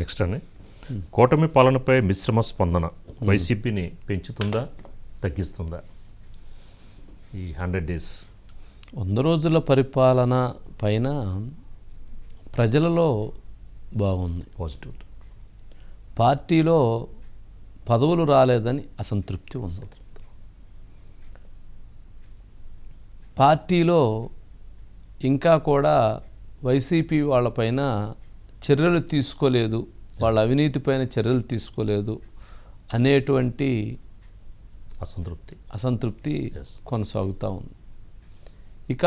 Next అండి కూటమి పాలనపై మిశ్రమ స్పందన వైసీపీని పెంచుతుందా తగ్గిస్తుందా? ఈ హండ్రెడ్ డేస్ వంద రోజుల పరిపాలన పైన ప్రజలలో బాగుంది. పాజిటివ్ పార్టీలో పదవులు రాలేదని అసంతృప్తి ఉంది. పార్టీలో ఇంకా కూడా వైసీపీ వాళ్ళపైన చర్యలు తీసుకోలేదు వాళ్ళ అవినీతి పైన చర్యలు తీసుకోలేదు అనేటువంటి అసంతృప్తి అసంతృప్తి. కొనసాగుతూ ఉంది ఇక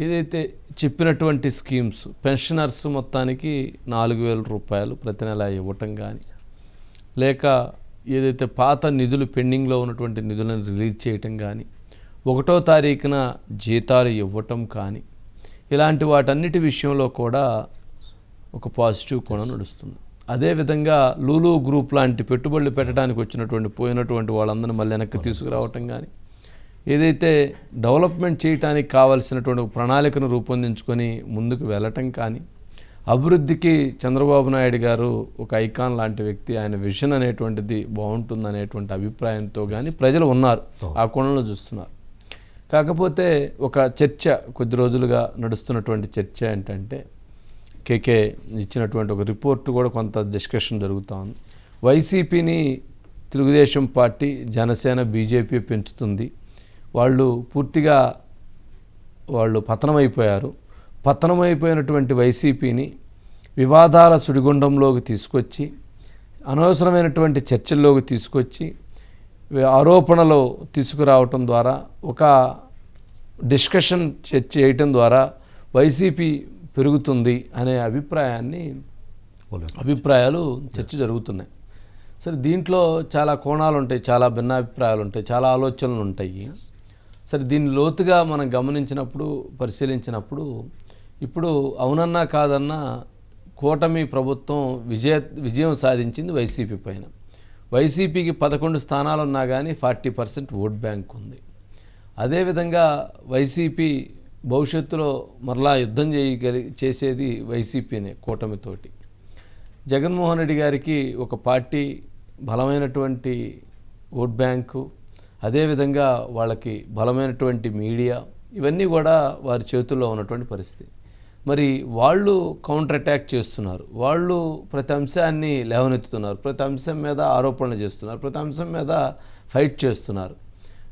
ఏదైతే చెప్పినటువంటి స్కీమ్స్ పెన్షనర్స్ మొత్తానికి నాలుగు వేల రూపాయలు ప్రతి నెల ఇవ్వటం కానీ లేక ఏదైతే పాత నిధులు పెండింగ్లో ఉన్నటువంటి నిధులను రిలీజ్ చేయటం కానీ ఒకటో తారీఖున జీతాలు ఇవ్వటం కానీ ఇలాంటి వాటన్నిటి విషయంలో కూడా ఒక పాజిటివ్ కోణం నడుస్తుంది. అదేవిధంగా లూలు గ్రూప్ లాంటి పెట్టుబడులు పెట్టడానికి వచ్చినటువంటి పోయినటువంటి వాళ్ళందరినీ మళ్ళీ వెనక్కి తీసుకురావటం కానీ ఏదైతే డెవలప్మెంట్ చేయడానికి కావాల్సినటువంటి ప్రణాళికను రూపొందించుకొని ముందుకు వెళ్ళటం కానీ అభివృద్ధికి చంద్రబాబు నాయుడు గారు ఒక ఐకాన్ లాంటి వ్యక్తి ఆయన విజన్ అనేటువంటిది బాగుంటుంది అనేటువంటి అభిప్రాయంతో కానీ ప్రజలు ఉన్నారు ఆ కోణంలో చూస్తున్నారు. కాకపోతే ఒక చర్చ కొద్ది రోజులుగా నడుస్తున్నటువంటి చర్చ ఏంటంటే కేకే ఇచ్చినటువంటి ఒక రిపోర్ట్ కూడా కొంత డిస్కషన్ జరుగుతూ ఉంది. వైసీపీని తెలుగుదేశం పార్టీ జనసేన బీజేపీ పెంచుతుంది. వాళ్ళు పూర్తిగా వాళ్ళు పతనమైపోయారు. పతనమైపోయినటువంటి వైసీపీని వివాదాల సుడిగుండంలోకి తీసుకొచ్చి అనవసరమైనటువంటి చర్చల్లోకి తీసుకొచ్చి ఆరోపణలు తీసుకురావటం ద్వారా ఒక డిస్కషన్ చేయటం ద్వారా వైసీపీ పెరుగుతుంది అనే అభిప్రాయాన్ని అభిప్రాయాలు చర్చ జరుగుతున్నాయి. సరే దీంట్లో చాలా కోణాలు ఉంటాయి చాలా భిన్నాభిప్రాయాలు ఉంటాయి చాలా ఆలోచనలు ఉంటాయి సరే దీన్ని లోతుగా మనం గమనించినప్పుడు పరిశీలించినప్పుడు ఇప్పుడు అవునన్నా కాదన్నా కూటమి ప్రభుత్వం విజయ విజయం సాధించింది వైసీపీ పైన. వైసీపీకి పదకొండు స్థానాలు ఉన్నా కానీ ఫార్టీ పర్సెంట్ ఓట్ బ్యాంక్ ఉంది. అదేవిధంగా వైసీపీ భవిష్యత్తులో మరలా యుద్ధం చేయగలి చేసేది వైసీపీనే కూటమితోటి. జగన్మోహన్ రెడ్డి గారికి ఒక పార్టీ బలమైనటువంటి ఓట్ బ్యాంకు అదేవిధంగా వాళ్ళకి బలమైనటువంటి మీడియా ఇవన్నీ కూడా వారి చేతుల్లో ఉన్నటువంటి పరిస్థితి. మరి వాళ్ళు కౌంటర్ అటాక్ చేస్తున్నారు. వాళ్ళు ప్రతి అంశాన్ని లేవనెత్తుతున్నారు. ప్రతి అంశం మీద ఆరోపణలు చేస్తున్నారు. ప్రతి అంశం మీద ఫైట్ చేస్తున్నారు.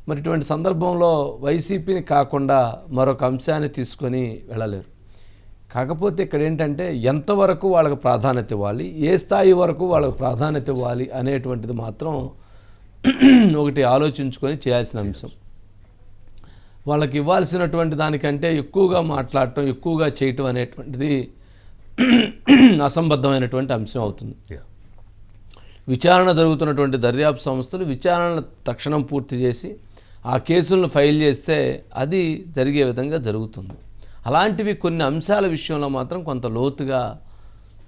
మరి ఇటువంటి సందర్భంలో వైసీపీని కాకుండా మరొక అంశాన్ని తీసుకొని వెళ్ళలేరు. కాకపోతే ఇక్కడ ఏంటంటే ఎంతవరకు వాళ్ళకి ప్రాధాన్యత ఇవ్వాలి ఏ స్థాయి వరకు వాళ్ళకి ప్రాధాన్యత ఇవ్వాలి అనేటువంటిది మాత్రం ఒకటి ఆలోచించుకొని చేయాల్సిన అంశం. వాళ్ళకి ఇవ్వాల్సినటువంటి దానికంటే ఎక్కువగా మాట్లాడటం ఎక్కువగా చేయటం అనేటువంటిది అసంబద్ధమైనటువంటి అంశం అవుతుంది. విచారణ జరుగుతున్నటువంటి దర్యాప్తు సంస్థలు విచారణ తక్షణం పూర్తి చేసి ఆ కేసులను ఫైల్ చేస్తే అది జరిగే విధంగా జరుగుతుంది. అలాంటివి కొన్ని అంశాల విషయంలో మాత్రం కొంత లోతుగా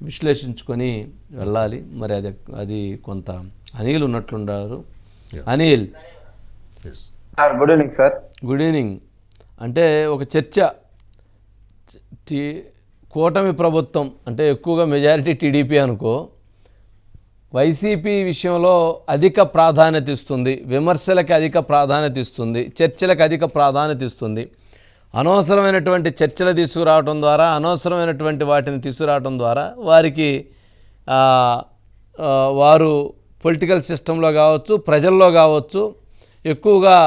విశ్లేషించుకొని వెళ్ళాలి. మరి అది అది కొంత Anil ఉన్నట్లున్నారు Anil. Sir good evening sir. Good evening. అంటే ఒక చర్చ. టీ- కూటమి ప్రభుత్వం అంటే ఎక్కువగా మెజారిటీ టీడీపీ అనుకో వైసీపీ విషయంలో అధిక ప్రాధాన్యత ఇస్తుంది విమర్శలకు అధిక ప్రాధాన్యత ఇస్తుంది చర్చలకు అధిక ప్రాధాన్యత ఇస్తుంది. అనవసరమైనటువంటి చర్చలు తీసుకురావడం ద్వారా అనవసరమైనటువంటి వాటిని తీసుకురావడం ద్వారా వారికి వారు పొలిటికల్ సిస్టంలో కావచ్చు ప్రజల్లో కావచ్చు ఎక్కువగా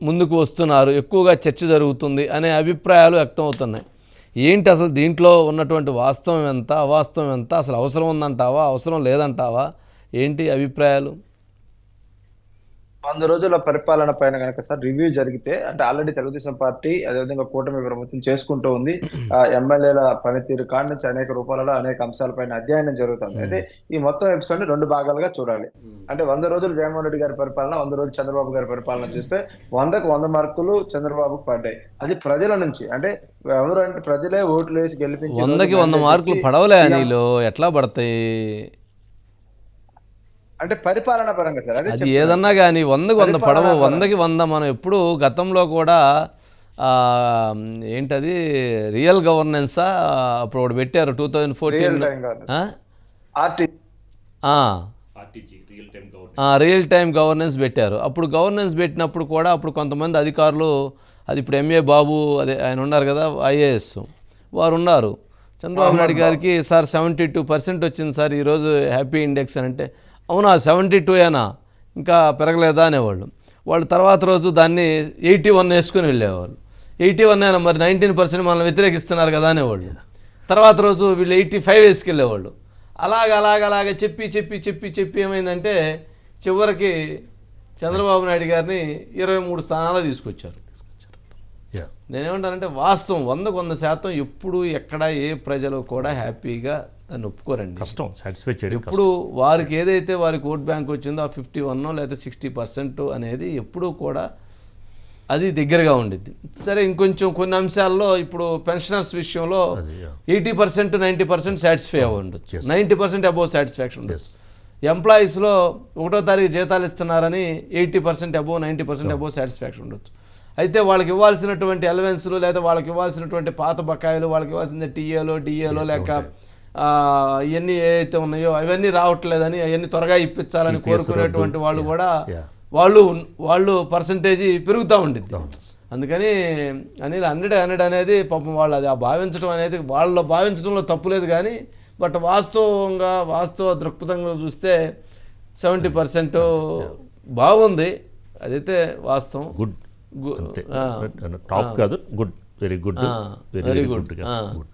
ముందుకు వస్తున్నారు ఎక్కువగా చర్చ జరుగుతుంది అనే అభిప్రాయాలు వ్యక్తం అవుతున్నాయి ఏంటి అసలు దీంట్లో ఉన్నటువంటి వాస్తవం ఎంత అవాస్తవం ఎంత అసలు అవసరం ఉందంటావా అవసరం లేదంటావా? ఏంటి అభిప్రాయాలు? వంద రోజుల పరిపాలన పైన కనుక సార్ రివ్యూ జరిగితే అంటే ఆల్రెడీ తెలుగుదేశం పార్టీ అదేవిధంగా కూటమి ప్రభుత్వం చేసుకుంటూ ఉంది. ఆ ఎమ్మెల్యేల పనితీరు కాడి నుంచి అనేక రూపాలలో అనేక అంశాలపైన అధ్యయనం జరుగుతుంది. అయితే ఈ మొత్తం ఎపిసోడ్ని రెండు భాగాలుగా చూడాలి. అంటే వంద రోజులు జగన్మోహన్ రెడ్డి గారి పరిపాలన వంద రోజులు చంద్రబాబు గారి పరిపాలన చూస్తే వందకు వంద మార్కులు చంద్రబాబుకు పడ్డాయి. అది ప్రజల నుంచి. అంటే ఎవరు అంటే ప్రజలే ఓట్లు వేసి గెలిపించి వందకి వంద మార్కులు పడవలే నీలో ఎట్లా పడతాయి? అంటే పరిపాలన పరంగా సార్ అదే ఏదన్నా కానీ వందకి వంద పడవ వందకి వంద మనం ఎప్పుడు గతంలో కూడా ఆ, ఏంటది రియల్ గవర్నెన్సా అప్పుడు ఒకటి పెట్టారు టూ థౌజండ్ ఫోర్టీన్ టైం కాదు RT RTG real time governance. Real time governance పెట్టారు. అప్పుడు గవర్నెన్స్ పెట్టినప్పుడు కూడా అప్పుడు కొంతమంది అధికారులు అది ఇప్పుడు ఎంఏ బాబు అదే ఆయన ఉన్నారు కదా ఐఏఎస్ వారు ఉన్నారు. చంద్రబాబు నాయుడు గారికి సార్ సెవెంటీ టూ పర్సెంట్ వచ్చింది సార్ ఈరోజు హ్యాపీ ఇండెక్స్ అని అంటే అవునా సెవెంటీ టూ ఏనా? ఇంకా పెరగలేదా అనేవాళ్ళు. వాళ్ళు తర్వాత రోజు దాన్ని ఎయిటీ వన్ వేసుకుని వెళ్ళేవాళ్ళు. ఎయిటీ వన్ అయినా మరి నైన్టీన్ పర్సెంట్ మనల్ని వ్యతిరేకిస్తున్నారు కదా అనేవాళ్ళు. తర్వాత రోజు వీళ్ళు ఎయిటీ ఫైవ్ వేసుకెళ్ళేవాళ్ళు. అలాగ అలాగ అలాగ చెప్పి చెప్పి చెప్పి చెప్పి ఏమైందంటే చివరికి చంద్రబాబు నాయుడు గారిని ఇరవై మూడు స్థానాలు తీసుకొచ్చారు. యా నేనేమంటానంటే వాస్తవం వందకు వంద శాతం ఎప్పుడు ఎక్కడ ఏ ప్రజలు కూడా హ్యాపీగా దాన్ని ఒప్పుకోరండి. కష్టం సాటిస్ఫై చేయడం ఎప్పుడు వారికి ఏదైతే వారికి ఓట్ బ్యాంక్ వచ్చిందో ఆ ఫిఫ్టీ వన్ లేదా సిక్స్టీ పర్సెంట్ అనేది ఎప్పుడూ కూడా అది దగ్గరగా ఉండిద్ది. సరే ఇంకొంచెం కొన్ని అంశాల్లో ఇప్పుడు పెన్షనర్స్ విషయంలో. Eighty percent ninety percent satisfy అవ్వ ఉండొచ్చు. Yes. Ninety percent above satisfaction ఉండొచ్చు. ఎంప్లాయీస్లో ఒకటో తారీఖు జీతాలు ఇస్తున్నారని eighty percent above ninety percent above satisfaction ఉండొచ్చు. అయితే వాళ్ళకి ఇవ్వాల్సినటువంటి అలవెన్స్లు లేదా వాళ్ళకి ఇవ్వాల్సినటువంటి పాత బకాయిలు వాళ్ళకి ఇవ్వాల్సిన టీఏలో డిఏలో లేక ఇవన్నీ ఏవైతే ఉన్నాయో అవన్నీ రావట్లేదని అవన్నీ త్వరగా ఇప్పించాలని కోరుకునేటువంటి. వాళ్ళు కూడా. వాళ్ళు వాళ్ళు పర్సంటేజీ పెరుగుతూ ఉండిద్ది. అందుకని అనిల్ హండ్రెడ్ హండ్రెడ్ అనేది పాపం వాళ్ళు అది ఆ భావించడం అనేది వాళ్ళలో భావించడంలో తప్పులేదు కానీ బట్ వాస్తవంగా వాస్తవ దృక్పథంగా చూస్తే సెవెంటీ పర్సెంట్ బాగుంది. అదైతే వాస్తవం. గుడ్. టాప్ కాదు. Good. Very good very. Good. Good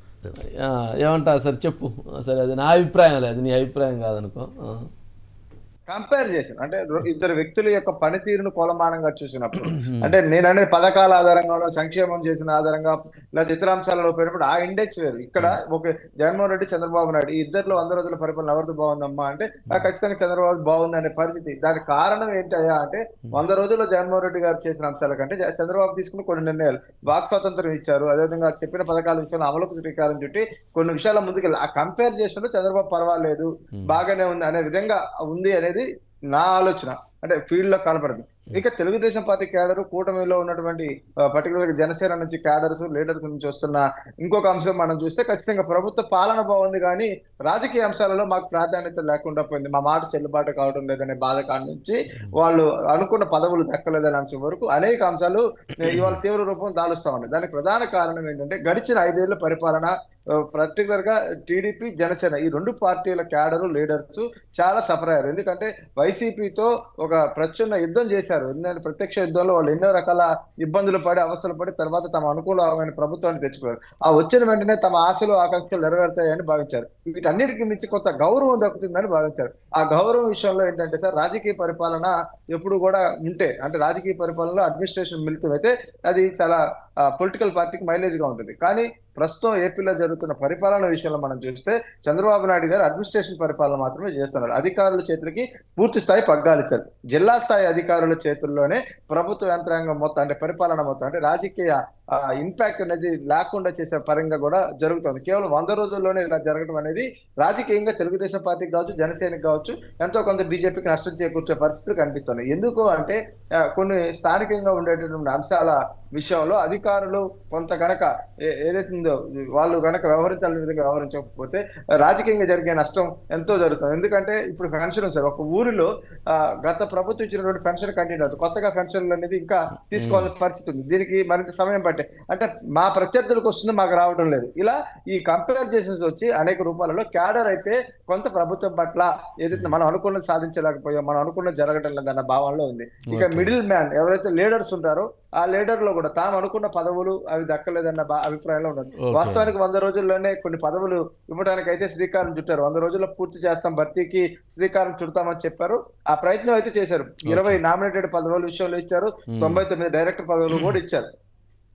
ఏమంటా సరే చెప్పు. సరే అది నా అభిప్రాయం లేదు నీ అభిప్రాయం కాదనుకో. కంపేర్ చేసాను అంటే ఇద్దరు వ్యక్తుల యొక్క పనితీరును కొలమానంగా చూసినప్పుడు. అంటే నేను అనేది పథకాల ఆధారంగా సంక్షేమం చేసిన ఆధారంగా లేదా ఇతర అంశాలలో పోయినప్పుడు ఆ ఇండెక్స్ వేరు. ఇక్కడ ఒక జగన్మోహన్ రెడ్డి చంద్రబాబు నాయుడు ఈ ఇద్దరిలో వంద రోజుల పరిపాలన ఎవరిది బాగుందమ్మా? అంటే ఆ ఖచ్చితంగా చంద్రబాబు బాగుంది అనే పరిస్థితి. దానికి కారణం ఏంటయ్యా అంటే వంద రోజుల్లో జగన్మోహన్ రెడ్డి గారు చేసిన అంశాల కంటే చంద్రబాబు తీసుకున్న కొన్ని నిర్ణయాలు. వాక్ స్వాతంత్రం ఇచ్చారు. అదేవిధంగా చెప్పిన పథకాల విషయంలో అమలుకు శ్రీకారం చుట్టి కొన్ని విషయాల ముందుకు ఆ కంపేర్ చేసినప్పుడు చంద్రబాబు పర్వాలేదు. బాగానే ఉంది అనే విధంగా ఉంది అనేది నా ఆలోచన. అంటే ఫీల్డ్లో కనపడదు ఇక తెలుగుదేశం పార్టీ క్యాడర్ కూటమిలో ఉన్నటువంటి పర్టికులర్ జనసేన నుంచి క్యాడర్స్ లీడర్స్ నుంచి వస్తున్న ఇంకొక అంశం మనం చూస్తే ఖచ్చితంగా ప్రభుత్వ పాలన బాగుంది కానీ రాజకీయ అంశాలలో మాకు ప్రాధాన్యత లేకుండా పోయింది. మా మాట చెల్లుబాటు కావడం లేదనే బాధ కాడి నుంచి వాళ్ళు అనుకున్న పదవులు దక్కలేదనే అంశం వరకు అనేక అంశాలు ఇవాళ తీవ్ర రూపం దాలుస్తా ఉన్నాయి. దానికి ప్రధాన కారణం ఏంటంటే గడిచిన ఐదేళ్ళ పరిపాలన Uh, పర్టికులర్గా టీడీపీ జనసేన ఈ రెండు పార్టీల క్యాడరు లీడర్స్ చాలా సఫర్ అయ్యారు. ఎందుకంటే వైసీపీతో ఒక ప్రచున్న యుద్ధం చేశారు. ఎందుకంటే ప్రత్యక్ష యుద్ధంలో వాళ్ళు ఎన్నో రకాల ఇబ్బందులు పడి అవస్థలు పడి తర్వాత తమ అనుకూలమైన ప్రభుత్వాన్ని తెచ్చుకున్నారు. ఆ వచ్చిన వెంటనే తమ ఆశలు ఆకాంక్షలు నెరవేరుతాయని భావించారు. వీటన్నిటికీ మించి కొంత గౌరవం దక్కుతుందని భావించారు. ఆ గౌరవం విషయంలో ఏంటంటే సార్ రాజకీయ పరిపాలన ఎప్పుడు కూడా ఉంటే అంటే రాజకీయ పరిపాలనలో అడ్మినిస్ట్రేషన్ మిళితం అయితే అది చాలా పొలిటికల్ పార్టీకి మైలేజ్గా ఉంటుంది. కానీ ప్రస్తుతం ఏపీలో జరుగుతున్న పరిపాలన విషయంలో మనం చూస్తే చంద్రబాబు నాయుడు గారు అడ్మినిస్ట్రేషన్ పరిపాలన మాత్రమే చేస్తున్నారు. అధికారుల చేతులకి పూర్తి స్థాయి పగ్గాలు ఇచ్చారు. జిల్లా స్థాయి అధికారుల చేతుల్లోనే ప్రభుత్వ యంత్రాంగం మొత్తం అంటే పరిపాలన మొత్తం అంటే రాజకీయ ఇంపాక్ట్ అనేది లేకుండా చేసే పరంగా కూడా జరుగుతుంది. కేవలం వంద రోజుల్లోనే ఇలా జరగడం అనేది రాజకీయంగా తెలుగుదేశం పార్టీకి కావచ్చు జనసేనకి కావచ్చు ఎంతో కొంత బీజేపీకి నష్టం చేకూర్చే పరిస్థితులు కనిపిస్తున్నాయి. ఎందుకు అంటే కొన్ని స్థానికంగా ఉండేటటువంటి అంశాల విషయంలో అధికారులు కొంత గనక ఏ- ఏదైతే ఉందో వాళ్ళు గనక వ్యవహరించాలని విధంగా వ్యవహరించకపోతే రాజకీయంగా జరిగే నష్టం ఎంతో జరుగుతుంది. ఎందుకంటే ఇప్పుడు పెన్షన్ ఉంది సార్. ఒక ఊరిలో గత ప్రభుత్వం ఇచ్చినటువంటి పెన్షన్ కంటిన్యూ అవుతుంది. కొత్తగా పెన్షన్లు అనేది ఇంకా తీసుకోవాల్సిన పరిస్థితి ఉంది. దీనికి మరింత సమయం పట్టే అంటే మా ప్రత్యర్థులకు వస్తుంది మాకు రావడం లేదు. ఇలా ఈ కంపేర్ చేసేసి వచ్చి అనేక రూపాలలో క్యాడర్ అయితే కొంత ప్రభుత్వం పట్ల ఏదైతే మనం అనుకున్నది సాధించలేకపోయాం మనం అనుకున్నది జరగడం లేదన్న భావనలో ఉంది. ఇక. మిడిల్ మ్యాన్ ఎవరైతే లీడర్స్ ఉంటారో ఆ లీడర్లో కూడా తాము అనుకున్న పదవులు అవి దక్కలేదన్న అభిప్రాయంలో ఉన్నారు Okay. వాస్తవానికి వంద రోజుల్లోనే కొన్ని పదవులు ఇవ్వడానికి అయితే శ్రీకారం చుట్టారు. వంద రోజుల్లో పూర్తి చేస్తాం భర్తీకి శ్రీకారం చుడతామని చెప్పారు. ఆ ప్రయత్నం అయితే చేశారు. ఇరవై నామినేటెడ్ పదవుల విషయంలో ఇచ్చారు. తొంభై తొమ్మిది డైరెక్టర్ పదవులు కూడా ఇచ్చారు.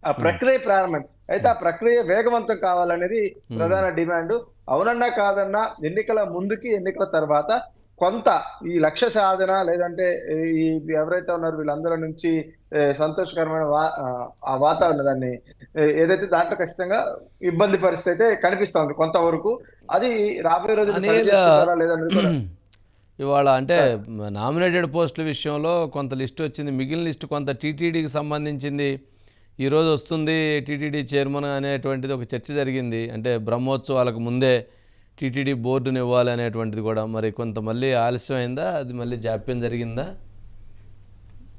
ఆ ప్రక్రియ ప్రారంభం. అయితే ఆ ప్రక్రియ వేగవంతం కావాలనేది ప్రధాన డిమాండ్. అవునన్నా కాదన్నా ఎన్నికల ముందుకి ఎన్నికల తర్వాత కొంత ఈ లక్ష్య సాధన లేదంటే ఈ ఎవరైతే ఉన్నారో వీళ్ళందరి నుంచి సంతోషకరమైన వా- ఆ, వాతావరణాన్ని ఏ- ఏదైతే దాంట్లో ఖచ్చితంగా ఇబ్బంది పరిస్థితి అయితే కనిపిస్తోంది కొంతవరకు. అది రాబోయే రోజులు లేదనేది కూడా ఇవాళ అంటే నామినేటెడ్ పోస్టుల విషయంలో కొంత లిస్ట్ వచ్చింది మిగిలిన లిస్ట్ కొంత టీటీడీకి సంబంధించింది. ఈరోజు వస్తుంది టీటీడీ చైర్మన్ అనేటువంటిది ఒక చర్చ జరిగింది. అంటే బ్రహ్మోత్సవాలకు ముందే టీటీడీ బోర్డుని ఇవ్వాలి అనేటువంటిది కూడా. మరి కొంత మళ్ళీ ఆలస్యం అయిందా అది మళ్ళీ జాప్యం జరిగిందా?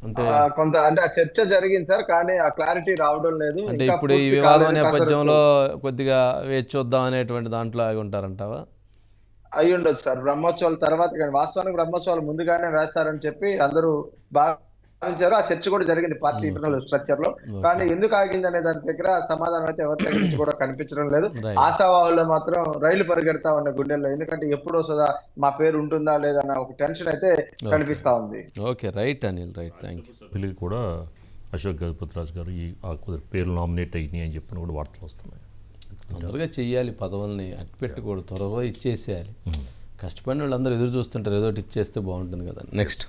అంటే కొంత అంటే ఆ చర్చ జరిగింది సార్ కానీ ఆ క్లారిటీ రావడం లేదు. అంటే ఇప్పుడు ఈ వివాదం నేపథ్యంలో కొద్దిగా వేచి చూద్దాం అనేటువంటి దాంట్లో ఆగి ఉంటారంటావా? అయి ఉండొచ్చు సార్. బ్రహ్మోత్సవాల తర్వాత కానీ వాస్తవానికి బ్రహ్మోత్సవాలు ముందుగానే వేస్తారని చెప్పి అందరూ భావించారు ఆ చర్చ కూడా జరిగింది పార్టీ ఇంటర్నల్ స్ట్రక్చర్లో కానీ ఎందుకు ఆగింది అనే దాని దగ్గర సమాధానం అయితే ఎవరి దగ్గర నుంచి కూడా కనిపించడం లేదు. ఆశావాహుల్లో మాత్రం రైలు పరిగెడతా ఉన్న గుండెల్లో ఎందుకంటే ఎప్పుడు వస్తుందా మా పేరు ఉంటుందా లేదా అన్న ఒక టెన్షన్ అయితే కనిపిస్తా ఉంది okay right Anil right thank you పిల్లలు కూడా అశోక్ గజపతిరాజు గారు ఈ పేర్లు నామినేట్ అయినాయి అని చెప్పిన కూడా వార్తలు వస్తున్నాయి తొందరగా చెయ్యాలి పదవుల్ని అట్టు పెట్టకూడదు త్వరగా ఇచ్చేసేయాలి కష్టపడిన వాళ్ళందరూ ఎదురు చూస్తుంటారు ఏదో ఒకటి ఇచ్చేస్తే బాగుంటుంది కదా నెక్స్ట్